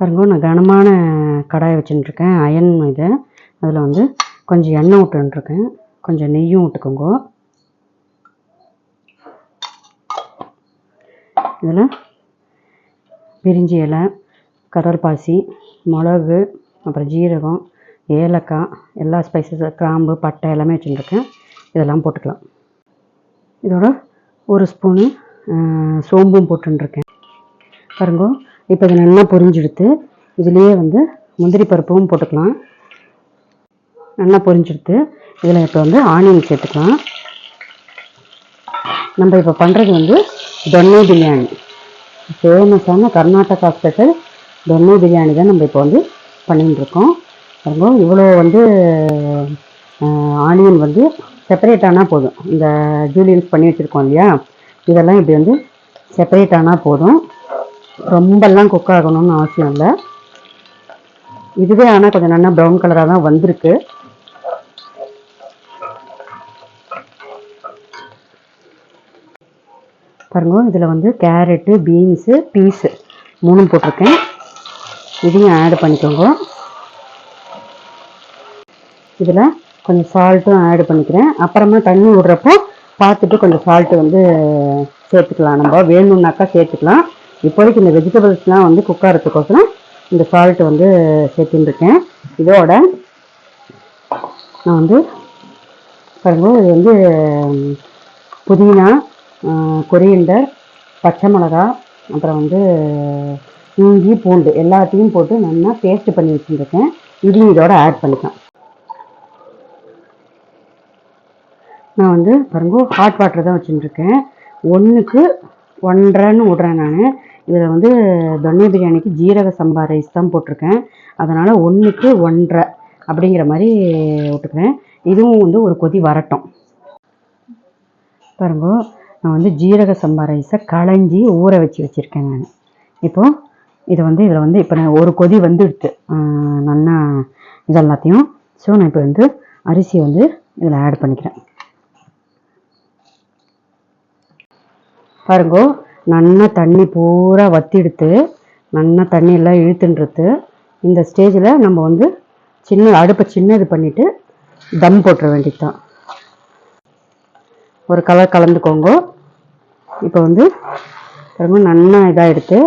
பாருங்க நான் கனமான கடாயை வச்சுட்டுருக்கேன். அயன் இது. அதில் வந்து கொஞ்சம் எண்ணெய் விட்டுருக்கேன் கொஞ்சம் நெய்யும் விட்டுக்கோங்க இதில் பிரிஞ்சி இலை கடல் பாசி மிளகு அப்புறம் ஜீரகம் ஏலக்காய் எல்லா ஸ்பைசஸ் கிராம்பு பட்டை எல்லாமே வச்சுட்டுருக்கேன். இதெல்லாம் போட்டுக்கலாம். இதோட ஒரு ஸ்பூனு சோம்பும் போட்டுருக்கேன் பாருங்க இப்போ இது நல்லா பொரிஞ்செடுத்து இதுலேயே வந்து முந்திரி பருப்பும் போட்டுக்கலாம். நல்லா பொரிஞ்செடுத்து இதில் இப்போ வந்து ஆனியன் சேர்த்துக்கலாம். நம்ம இப்போ பண்ணுறது வந்து தொன்னை பிரியாணி. ஃபேமஸான கர்நாடகா ஸ்பெஷல் தொன்னை பிரியாணி தான் நம்ம இப்போ வந்து பண்ணிட்டுருக்கோம். பாருங்க இவ்வளோ வந்து ஆனியன் வந்து செப்பரேட் ஆனால் போதும். இந்த ஜூலியன்ஸ் பண்ணி வச்சுருக்கோம் இல்லையா? இதெல்லாம் இப்படி வந்து செப்பரேட் ஆனால் போதும். ரொம்பலாம் குக் ஆகணும்னு அவசியம் இல்லை. இதுவே ஆனால் கொஞ்சம் நல்லா ப்ரௌன் கலராக தான் வந்திருக்கு. பாருங்க இதில் வந்து கேரட்டு பீன்ஸு பீஸு மூணும் போட்டிருக்கேன். இதையும் ஆட் பண்ணிக்கோங்க. இதில் கொஞ்சம் சால்ட்டும் ஆட் பண்ணிக்கிறேன். அப்புறமா தண்ணி விடுறப்போ பார்த்துட்டு கொஞ்சம் சால்ட்டு வந்து சேர்த்துக்கலாம். நம்ம வேணும்னாக்கா சேர்த்துக்கலாம். இப்போதைக்கு இந்த வெஜிடபிள்ஸ்லாம் வந்து குக் ஆகிறதுக்கோசரம் இந்த சால்ட் வந்து சேர்த்துன்னு இருக்கேன் இதோட நான் வந்து பாருங்கள் இது வந்து புதினா கொரியண்டர் பச்சை மிளகா அப்புறம் வந்து இஞ்சி பூண்டு எல்லாத்தையும் போட்டு நல்லா பேஸ்ட் பண்ணி வச்சுருக்கேன் இதையும் இதோட ஆட் பண்ணிக்கலாம். நான் வந்து பாருங்க ஹாட் வாட்டர் தான் வச்சுட்டுருக்கேன். ஒன்றுக்கு ஒன்றரைன்னு விட்றேன் நான். இதில் வந்து தொன்னை பிரியாணிக்கு ஜீரக சம்பா ரைஸ் தான் போட்டிருக்கேன். அதனால் ஒன்றுக்கு ஒன்றரை அப்படிங்கிற மாதிரி விட்டுக்கிறேன். இதுவும் வந்து ஒரு கொதி வரட்டும். பாருங்க நான் வந்து ஜீரக சம்பா ரைஸை களைஞ்சி ஊற வச்சு வச்சுருக்கேன் நான். இப்போது இதை வந்து இதில் வந்து இப்போ நான் ஒரு கொதி வந்துடுது நல்லா இதெல்லாத்தையும் ஸோ நான் இப்போ வந்து அரிசியை வந்து இதில் ஆட் பண்ணிக்கிறேன். பாருங்கோ நல்லா தண்ணி பூரா வத்தி எடுத்து நல்லா தண்ணி எல்லாம் இழுத்துன்றது இந்த ஸ்டேஜில் நம்ம வந்து சின்ன அடுப்பை சின்னது பண்ணிவிட்டு தம் போட்டுற வேண்டியது தான் ஒரு கலர் கலந்துக்கோங்க. இப்போ வந்து பாருங்க நல்லா இதாக எடுத்து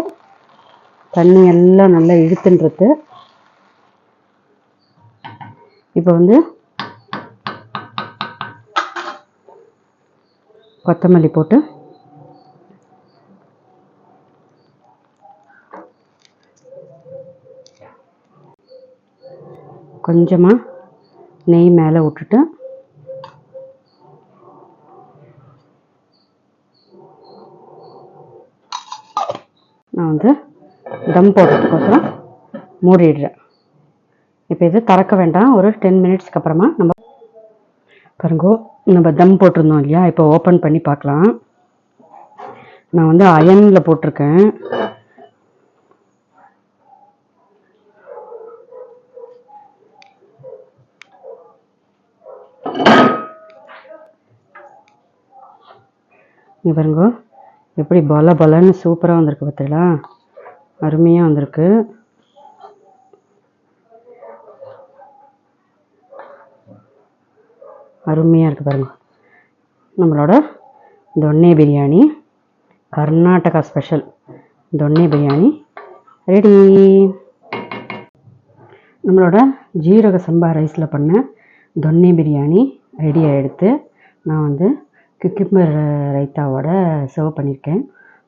தண்ணி எல்லாம் நல்லா இழுத்துன்றது இப்போ வந்து கொத்தமல்லி போட்டு கொஞ்சமாக நெய் மேலே விட்டுட்டு நான் வந்து தம் போடுறதுக்கோசரம் மூடிடுறேன். இப்போ இது திறக்க வேண்டாம். ஒரு டென் மினிட்ஸ்க்கு அப்புறமா நம்ம பாருங்கோ நம்ம தம் போட்டிருந்தோம் இல்லையா? இப்போ ஓப்பன் பண்ணி பார்க்கலாம். நான் வந்து அயனில் போட்டிருக்கேன். இங்கே பாருங்க. எப்படி பல பலன்னு சூப்பராக வந்திருக்கு பார்த்தீங்களா அருமையாக வந்திருக்கு. அருமையாக இருக்குது பாருங்க. நம்மளோட தொன்னே பிரியாணி கர்நாடகா ஸ்பெஷல் தொன்னே பிரியாணி. ரெடி நம்மளோட ஜீரக சம்பா ரைஸில் பண்ண தொன்னே பிரியாணி ரெடி ஆகிடுத்து நான் வந்து குக்கும்பர் ரைத்தாவோட சர்வ் பண்ணியிருக்கேன்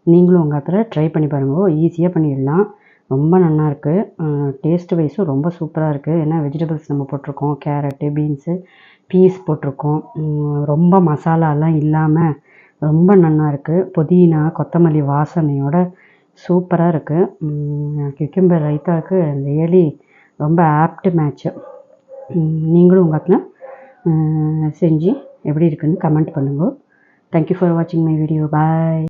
நீங்களும் உங்கள் இடத்துல ட்ரை பண்ணி பாருங்க. ஈஸியாக பண்ணிடலாம். ரொம்ப நல்லாயிருக்கு டேஸ்ட் வைஸும் ரொம்ப சூப்பராக இருக்குது ஏன்னா வெஜிடபிள்ஸ் நம்ம போட்டிருக்கோம்? கேரட்டு பீன்ஸு பீஸ் போட்டிருக்கோம். ரொம்ப மசாலாலாம் இல்லாமல் ரொம்ப நல்லாயிருக்கு புதினா கொத்தமல்லி வாசனையோட சூப்பராக இருக்குது கிக்கிம்பர் ரைத்தாவுக்கு ரியலி ரொம்ப ஆப்ட் மேட்ச்சு நீங்களும் உங்கள் அத்தில் செஞ்சு எப்படி இருக்குன்னு கமெண்ட் பண்ணுங்க. தேங்க்யூ ஃபார் வாட்சிங் மை வீடியோ பாய்